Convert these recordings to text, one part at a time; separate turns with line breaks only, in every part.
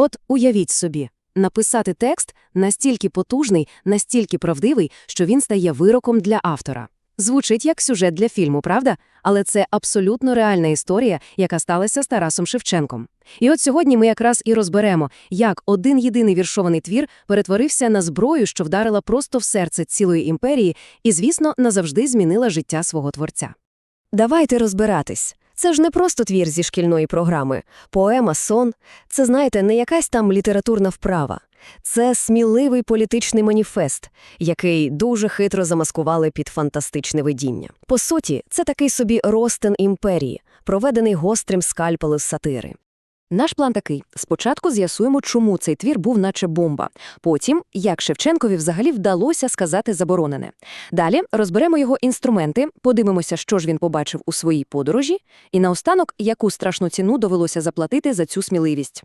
От уявіть собі, написати текст настільки потужний, настільки правдивий, що він стає вироком для автора. Звучить як сюжет для фільму, правда? Але це абсолютно реальна історія, яка сталася з Тарасом Шевченком. І от сьогодні ми якраз і розберемо, як один єдиний віршований твір перетворився на зброю, що вдарила просто в серце цілої імперії і, звісно, назавжди змінила життя свого творця.
Давайте розбиратись. Це ж не просто твір зі шкільної програми. Поема «Сон» — це, знаєте, не якась там літературна вправа. Це сміливий політичний маніфест, який дуже хитро замаскували під фантастичне видіння. По суті, це такий собі ростен імперії, проведений гострим скальпелем сатири.
Наш план такий: спочатку з'ясуємо, чому цей твір був наче бомба. Потім, як Шевченкові взагалі вдалося сказати заборонене. Далі розберемо його інструменти, подивимося, що ж він побачив у своїй подорожі, і наостанок, яку страшну ціну довелося заплатити за цю сміливість.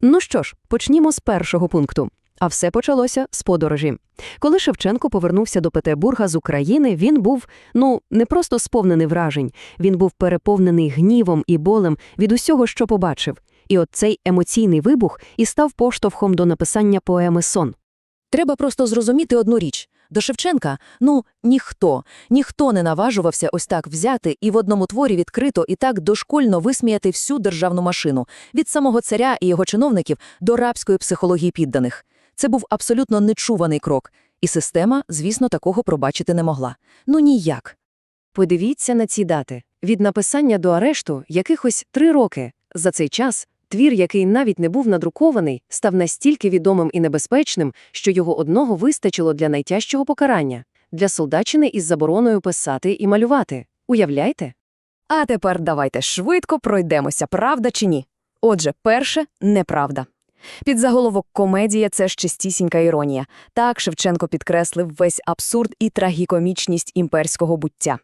Ну що ж, почнімо з першого пункту. А все почалося з подорожі. Коли Шевченко повернувся до Петербурга з України, він був, ну, не просто сповнений вражень, він був переповнений гнівом і болем від усього, що побачив. І от цей емоційний вибух і став поштовхом до написання поеми «Сон».
Треба просто зрозуміти одну річ. До Шевченка, ну, ніхто, ніхто не наважувався ось так взяти і в одному творі відкрито і так дошкольно висміяти всю державну машину, від самого царя і його чиновників до рабської психології підданих. Це був абсолютно нечуваний крок, і система, звісно, такого пробачити не могла. Ну ніяк.
Подивіться на ці дати. Від написання до арешту якихось три роки. За цей час твір, який навіть не був надрукований, став настільки відомим і небезпечним, що його одного вистачило для найтяжчого покарання – для солдатчини із забороною писати і малювати. Уявляєте?
А тепер давайте швидко пройдемося, правда чи ні. Отже, перше – неправда. Під заголовок «Комедія» – це ж чистісінька іронія. Так Шевченко підкреслив весь абсурд і трагікомічність імперського буття.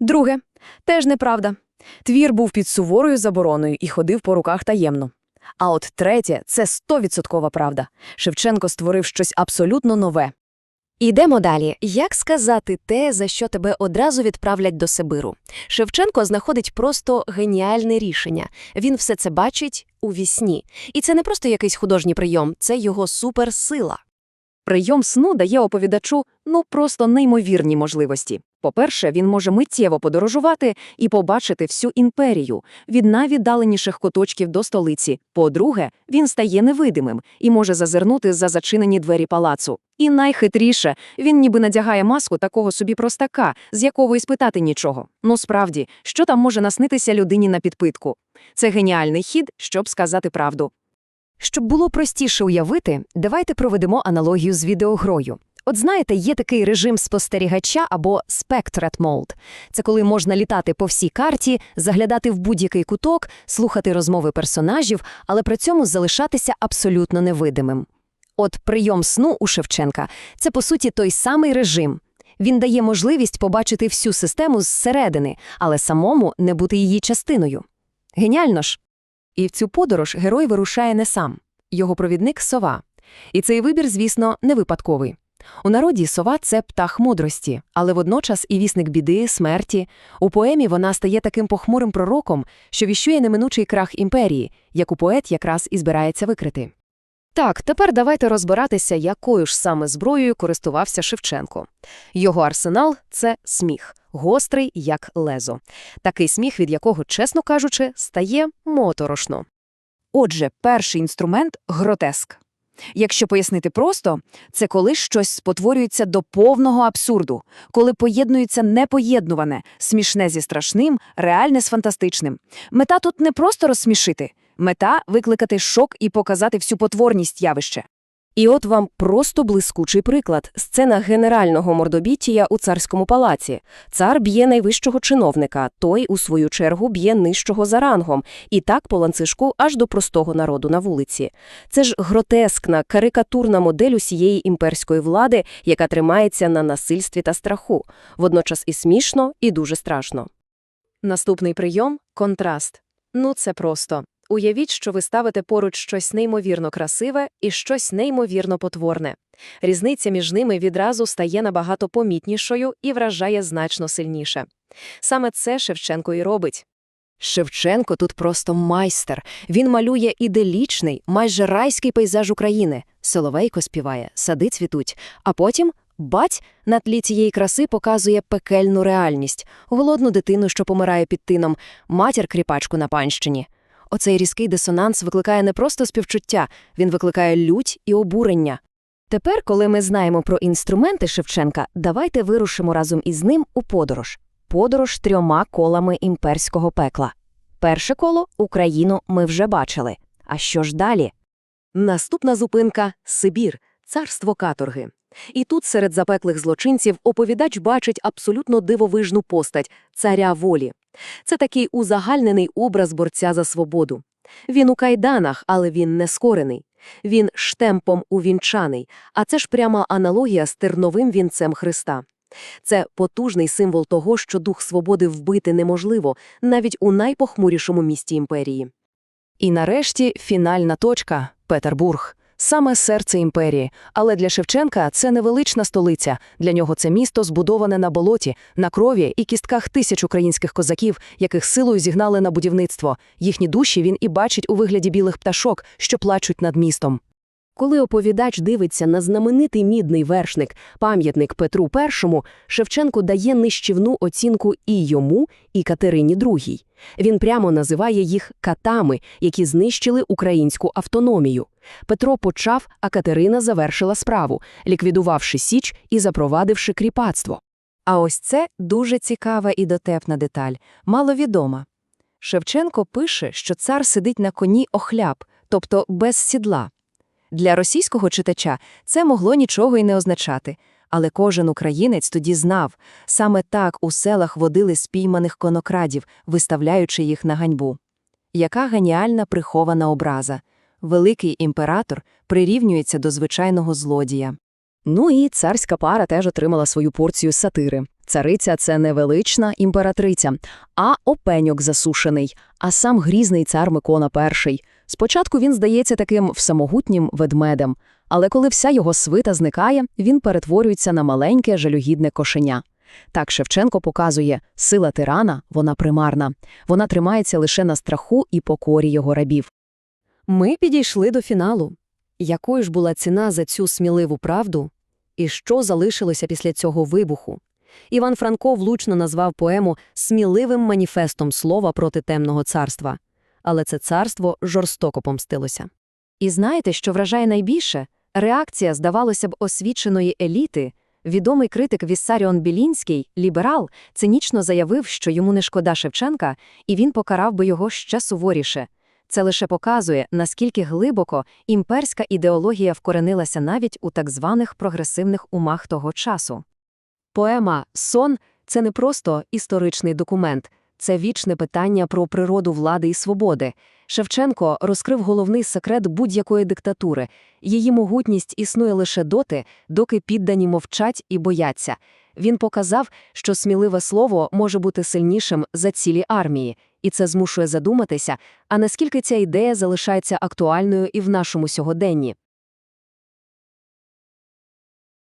Друге – теж неправда. Твір був під суворою забороною і ходив по руках таємно. А от третє – це стовідсоткова правда. Шевченко створив щось абсолютно нове. Ідемо далі. Як сказати те, за що тебе одразу відправлять до Сибиру? Шевченко знаходить просто геніальне рішення. Він все це бачить у вісні. І це не просто якийсь художній прийом, це його суперсила.
Прийом сну дає оповідачу ну просто неймовірні можливості. По-перше, він може миттєво подорожувати і побачити всю імперію від найвіддаленіших куточків до столиці. По-друге, він стає невидимим і може зазирнути за зачинені двері палацу. І найхитріше, він ніби надягає маску такого собі простака, з якого і спитати нічого. Ну справді, що там може наснитися людині на підпитку? Це геніальний хід, щоб сказати правду.
Щоб було простіше уявити, давайте проведемо аналогію з відеогрою. От знаєте, є такий режим спостерігача або Spectrat Mode. Це коли можна літати по всій карті, заглядати в будь-який куток, слухати розмови персонажів, але при цьому залишатися абсолютно невидимим. От прийом сну у Шевченка – це, по суті, той самий режим. Він дає можливість побачити всю систему зсередини, але самому не бути її частиною. Геніально ж!
І в цю подорож герой вирушає не сам. Його провідник – сова. І цей вибір, звісно, не випадковий. У народі сова – це птах мудрості, але водночас і вісник біди, смерті. У поемі вона стає таким похмурим пророком, що віщує неминучий крах імперії, яку поет якраз і збирається викрити. Так, тепер давайте розбиратися, якою ж саме зброєю користувався Шевченко. Його арсенал – це сміх, гострий, як лезо. Такий сміх, від якого, чесно кажучи, стає моторошно. Отже, перший інструмент – гротеск. Якщо пояснити просто, це коли щось спотворюється до повного абсурду, коли поєднується непоєднуване, смішне зі страшним, реальне з фантастичним. Мета тут не просто розсмішити, мета – викликати шок і показати всю потворність явища.
І от вам просто блискучий приклад – сцена генерального мордобіття у царському палаці. Цар б'є найвищого чиновника, той, у свою чергу, б'є нижчого за рангом, і так по ланцишку аж до простого народу на вулиці. Це ж гротескна, карикатурна модель усієї імперської влади, яка тримається на насильстві та страху. Водночас і смішно, і дуже страшно.
Наступний прийом – контраст. Ну, це просто. Уявіть, що ви ставите поруч щось неймовірно красиве і щось неймовірно потворне. Різниця між ними відразу стає набагато помітнішою і вражає значно сильніше. Саме це Шевченко і робить. Шевченко тут просто майстер. Він малює іделічний, майже райський пейзаж України. Соловейко співає, сади цвітуть. А потім бать на тлі цієї краси показує пекельну реальність, голодну дитину, що помирає під тином, матір-кріпачку на панщині. Оцей різкий дисонанс викликає не просто співчуття, він викликає лють і обурення.
Тепер, коли ми знаємо про інструменти Шевченка, давайте вирушимо разом із ним у подорож. Подорож трьома колами імперського пекла. Перше коло Україну ми вже бачили. А що ж далі?
Наступна зупинка – Сибір, царство каторги. І тут серед запеклих злочинців оповідач бачить абсолютно дивовижну постать – царя волі. Це такий узагальнений образ борця за свободу. Він у кайданах, але він не скорений. Він штемпом увінчаний, а це ж пряма аналогія з терновим вінцем Христа. Це потужний символ того, що дух свободи вбити неможливо, навіть у найпохмурішому місті імперії.
І нарешті фінальна точка – Петербург. Саме серце імперії. Але для Шевченка це не велична столиця. Для нього це місто збудоване на болоті, на крові і кістках тисяч українських козаків, яких силою зігнали на будівництво. Їхні душі він і бачить у вигляді білих пташок, що плачуть над містом.
Коли оповідач дивиться на знаменитий мідний вершник, пам'ятник Петру І, Шевченко дає нищівну оцінку і йому, і Катерині II. Він прямо називає їх катами, які знищили українську автономію. Петро почав, а Катерина завершила справу, ліквідувавши Січ і запровадивши кріпацтво.
А ось це дуже цікава і дотепна деталь, маловідома. Шевченко пише, що цар сидить на коні охляб, тобто без сідла. Для російського читача це могло нічого й не означати, але кожен українець тоді знав, саме так у селах водили спійманих конокрадів, виставляючи їх на ганьбу. Яка геніальна прихована образа. Великий імператор прирівнюється до звичайного злодія.
Ну і царська пара теж отримала свою порцію сатири. Цариця – це не велична імператриця, а опеньок засушений, а сам грізний цар Микона І. Спочатку він здається таким всемогутнім ведмедем, але коли вся його свита зникає, він перетворюється на маленьке жалюгідне кошеня. Так Шевченко показує, сила тирана, вона примарна, вона тримається лише на страху і покорі його рабів. Ми підійшли до фіналу. Якою ж була ціна за цю сміливу правду? І що залишилося після цього вибуху? Іван Франко влучно назвав поему сміливим маніфестом слова проти темного царства. Але це царство жорстоко помстилося. І знаєте, що вражає найбільше? Реакція, здавалося б, освіченої еліти. Відомий критик Віссаріон Білінський, ліберал, цинічно заявив, що йому не шкода Шевченка, і він покарав би його ще суворіше. Це лише показує, наскільки глибоко імперська ідеологія вкоренилася навіть у так званих прогресивних умах того часу. Поема «Сон» – це не просто історичний документ, це вічне питання про природу влади і свободи. Шевченко розкрив головний секрет будь-якої диктатури. Її могутність існує лише доти, доки піддані мовчать і бояться. Він показав, що сміливе слово може бути сильнішим за цілі армії, і це змушує задуматися, а наскільки ця ідея залишається актуальною і в нашому сьогоденні.